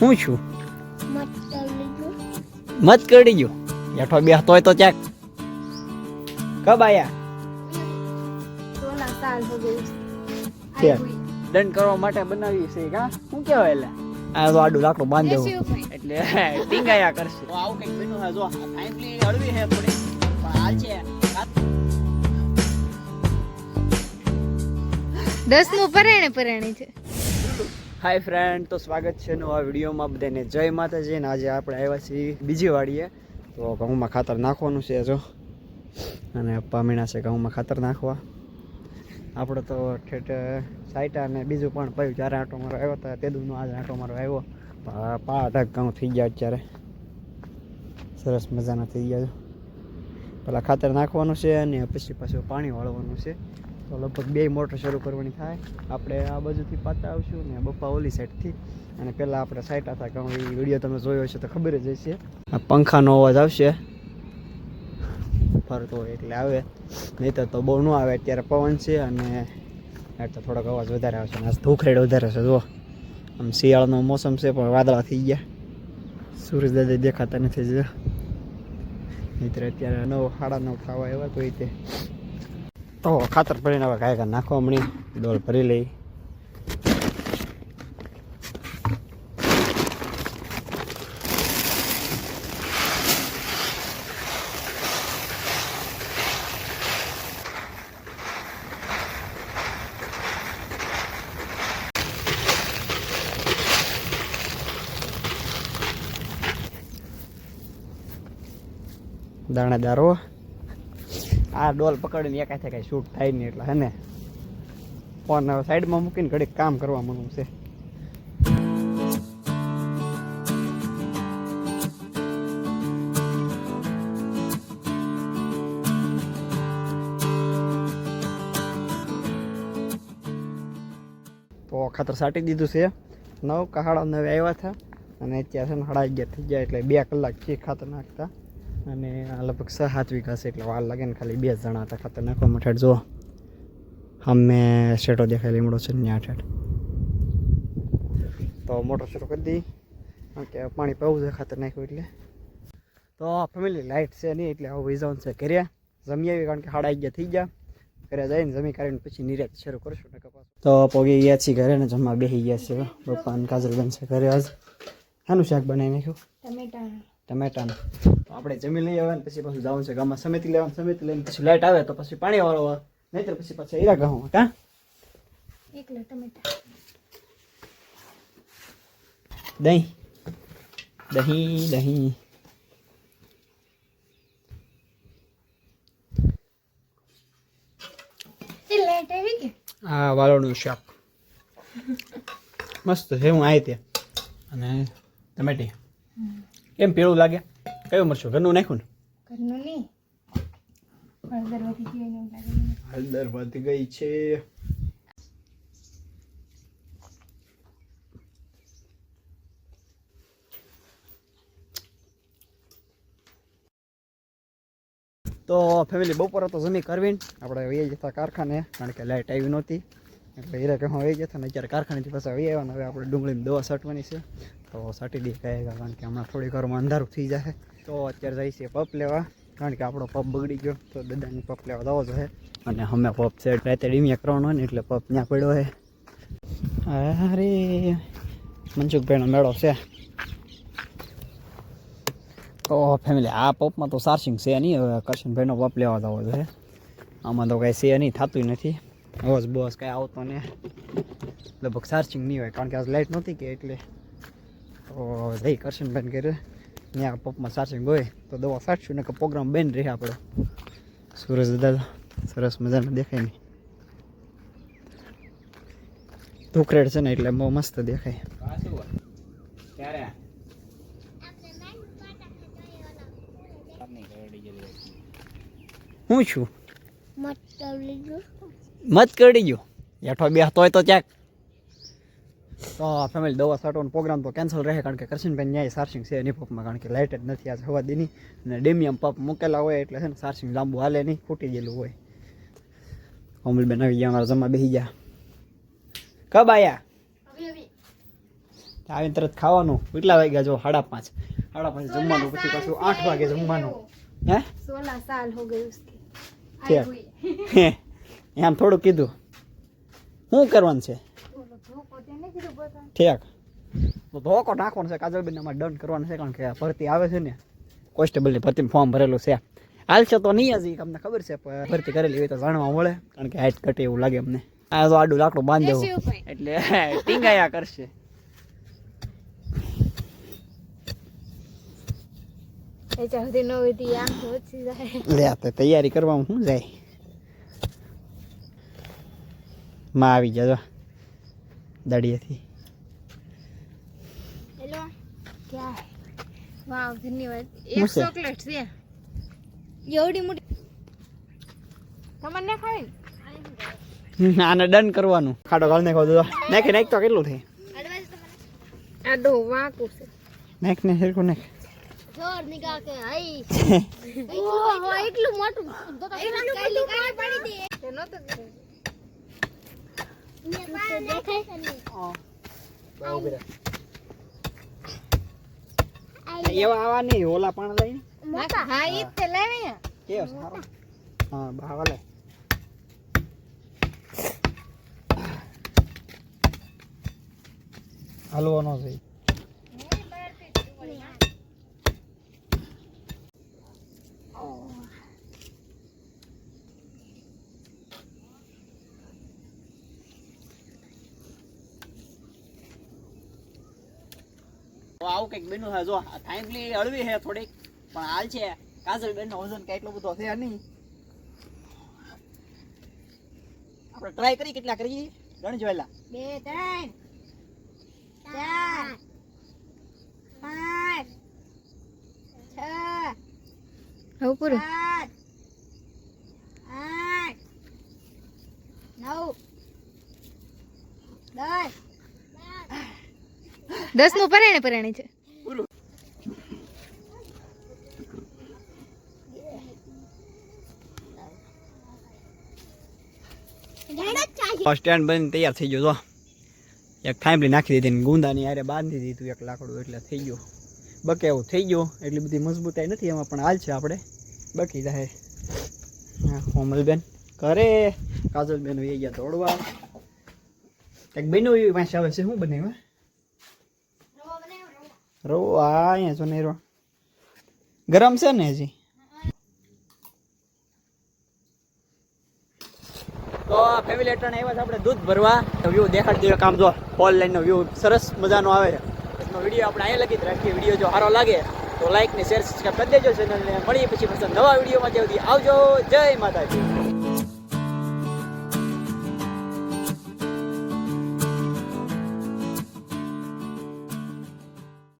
હું છું? મત કરી ગયો. જેઠો બે તોય તો ચાક કબ આયા સોના સાલ હો ગયું છે. દંડ કરવા માટે બનાવી છે કા? શું કહેવાય એટલે? આ તો આડું લાકડું બાંધી દેવું એટલે ટીંગાયા કરશે. તો આવું કંઈક બન્યું છે જો. ટાઈમલી હળવી હે થોડી. પણ હાલ છે. દસમું પરાણે પરાણે છે. હાય ફ્રેન્ડ તો સ્વાગત છે નવા વિડીયોમાં બધાને. જય માતાજી અને આજે આપણે આવ્યા છીએ બીજી વાડીએ. તો ઘઉંમાં ખાતર નાખવાનું છે જો. અને પપ્પા મીણા છે ઘઉંમાં ખાતર નાખવા. આપણે તો ઠેઠ સાઈટા અને બીજું પણ પડ્યું. જ્યારે આંટો મારો આવ્યો હતો તેદુનો આજે આંટો મારો આવ્યો. પા અઢાક ઘઉં થઈ ગયા અત્યારે. સરસ મજાના થઈ ગયા પેલા ખાતર નાખવાનું છે અને પછી પાછું પાણી વાળવાનું છે. તો લગભગ બે મોટર શરૂ કરવાની થાય. આપણે આ બાજુથી પાતા આવશું ને બપ્પા ઓલી સાઈડથી. અને પહેલાં આપણે સાઈટ હતા કે એ વીડિયો તમે જોયો હશે તો ખબર જ હશે. આ પંખાનો અવાજ આવશે. ફરતો હોય એટલે આવે. નહીતર તો બહુ ન આવે, અત્યારે પવન છે અને એટલે થોડોક અવાજ વધારે આવશે. અને ધૂખરેડ વધારે છે, જુઓ. આમ શિયાળાનો મોસમ છે, પણ વાદળા થઈ ગયા. સૂરજ દાદા દેખાતા નથી જ. નહીંતર અત્યારે નવ સાડા નવ થવા એવા તો રીતે તો ખાતર ભરીને હવે ગાય નાખવા મળી ડોલ ભરી લઈ દાણાદારો આ ડોલ પકડીને એક હાથે કાંઈ શૂટ થાય નહીં એટલે, હે ને? ફોન સાઈડમાં મૂકીને ઘડીક કામ કરવા મળવું છે. તો ખાતર સાટી દીધું છે. નવ કહાડા નવે આવ્યા હતા અને અત્યારે સાડા અગિયાર થઈ ગયા એટલે બે કલાક છે ખાતર નાખતા. અને આ લગભગ સાત વીઘા છે એટલે વાર લાગે ને ખાલી બે જણા હતા ખાતર નાખવા માટે. જો અમે શેટો દેખાય, લીમડો છે ત્યાં ઠેઠ. તો મોટર શરૂ કરી દઈ કારણ કે પાણી પાવું છે ખાતર નાખ્યું એટલે. તો ફેમિલી લાઇટ છે નહીં એટલે આવું વિઝાઉન છે કર્યા જમી આવી કારણ કે સાડા અગિયાર થઈ ગયા. ઘરે જઈને જમી કરીને પછી નિર્યાત શરૂ કરશું ને કપાસ તો પોગી ગયા છીએ ઘરે ને જમવા બેસી ગયા છે પપ્પા અને કાજલબેન છે ઘરે આજ. શાનું શાક બનાવી નાખ્યું? ટમેટા ટમેટાનું. આપણે જમી લઈ આવવાનું પછી પાછું જવાનું છે ગામમાં. સમિતિ લેવાનું સમિતિ લઈને પછી લાઈટ આવે તો પછી પાણી વાળવાળો નહીં તો પછી પાછા હીરા કા? એકલા ટમેટા. દહીં. દહીં દહીં. આ વાલોળનું શાક. મસ્ત છે હું આવી ત્યાં. અને ટમેટી. કેમ પીળું લાગે? કયું મરશું ઘરનું નાખ્યું ને? ઘરનું નહીં. હળદર વધી ગઈ એને લાગે હળદર વધી ગઈ છે. તો ફેમિલી બપોરે તો જમી કરવી આપણે વહી જતા કારખાને કારણ કે લાઇટ આવી નહોતી. એટલે હીરા હું આવી ગયા ને અત્યારે કારખાનેથી પાછા આવી આવ્યા હવે આપણે ડુંગળીમાં દવા છાંટવાની છે. તો છાંટી દઈએ કહે કારણ કે હમણાં થોડી વારમાં અંધારું થઈ જશે તો અત્યારે જઈ છીએ પપ લેવા, કારણ કે આપણો પપ બગડી ગયો. તો દાદાની પપ લેવા દવો જોઈએ અને અમે પપ છે રાતે ડીમિયા કરવાનો હોય ને એટલે પપ ત્યાં પડ્યો છે. અરે, મનસુખભાઈનો મેળો છે. તો ફેમિલી આ પપમાં તો ચાર્જિંગ છે નહીં. હવે કરશનભાઈનો પપ લેવા જવો જોઈએ આમાં તો કાંઈ છે નહીં થતું નથી. બસ બસ, કાંઈ આવતો ને લગભગ ચાર્જિંગ નહીં હોય, કારણ કે આજ લાઇટ નહોતી કે એટલે. તો જઈ કરશનભાઈને કરે ત્યાં પપમાં ચાર્જિંગ હોય, તો દવા સાચશું ને કે પ્રોગ્રામ બેન રહે આપણો. સુરજ દાદા, સરસ મજાનું દેખાય નહીં. ધુકરેડ છે ને એટલે બહુ મસ્ત દેખાય. હું છું? મત કરી ગયો. હેઠો બે હોય તો ક્યાંક. તો ફેમિલી દવા છાંટવાનો પ્રોગ્રામ તો કેન્સલ રહે કારણ કે કરશનભાઈ ન્યાય સારસિંગ છે એની પપમાં કારણ કે લાઇટ જ નથી આ હવા દીની. અને ડેમિયમ પપ મૂકેલા હોય એટલે છે ને સારસિંગ લાંબુ હાલે નહીં ફૂટી ગયેલું હોય. અમલબેન આવી ગયા અમારા જમા બેસી ગયા. કબ આયા આવીને તરત ખાવાનું. કેટલા વાગ્યા જો? સાડા પાંચ. સાડા પાંચ જમવાનું પછી પાછું આઠ વાગે જમવાનું. હે? સોલા સાલ હો ગયું હે એમ થોડું કીધું. શું કરવાનું છે? ઠેક. ધોકો નાખવાનો છે કાજલબેન અમારે ડન કરવાનું છે કારણ કે ભરતી આવે છે ને. કોન્સ્ટેબલની ભરતી ફોર્મ ભરેલું છે. હાલશે તો નહીં હજી અમને ખબર છે ભરતી કરેલી હોય તો જાણવા મળે કારણ કે હાઈટ ઘટે એવું લાગે અમને. આ તો આડું લાકડું બાંધ એટલે ટીંગાયા કરશે. તૈયારી કરવામાં શું જાય? માં આવી જજો દળિયેથી હેલો. વાવ ધન્યવાદ ચોકલેટ મોટી ના? ખાવી ડન કરવાનું. ખાડો ઘાલ નાખો દો નાખી નાખ તો કેટલું થાય? આડો ને એટલું એવા આવા નહીં ઓલા પણ લઈ હા ઈ તે લાવે કેવો સારો? હા બાવા લે. હલવો નો તો આવું કંઈક બન્યું છે. જો થાંભલી હળવી છે થોડીક પણ હાલ છે. કાજલ બેન નો વજન કઈ એટલો બધો છે નહીં. આપણે ટ્રાય કરી કેટલા કરીએ? ગણ જોયેલા બે ત્રણ ચાર પાંચ છ હવે પૂરું સાત આઠ નવ દસ દસનું પરાણે પરાણે છે. સ્ટેન્ડ બની તૈયાર થઈ ગયો, જો. એક થાંભલી નાખી દીધી ગુંદાની હારે બાંધી દીધું એક લાકડું, એટલે થઈ ગયું. બકે થઈ ગયો, એટલી બધી મજબૂતાઈ નથી, એમાં પણ હાલ છે આપણે. બકી જાય. હા, કોમલબેન ઘરે. કાજલબેન એ ગયા દોડવા કંઈક બન્યું એવી પાસે આવે છે, શું બનાવ્યું રો આ અહીંયા છો નહીં ગરમ છે ને હજી? તો ફેમિલી અટાણે આવ્યા છે, આપણે દૂધ ભરવા. વ્યૂ દેખાડી દઈએ કામ જો હોલ લાઈનનો વ્યૂ સરસ મજાનો આવે. એનો વીડિયો આપણે અહીંયા લગી જ રાખીએ. વીડિયો જો સારો લાગે, તો લાઈક ને શેર સબસ્ક્રાઈબ કરી દેજો ચેનલને મળીએ પછી પછી નવા વિડીયોમાં જલ્દી આવજો, જય માતાજી.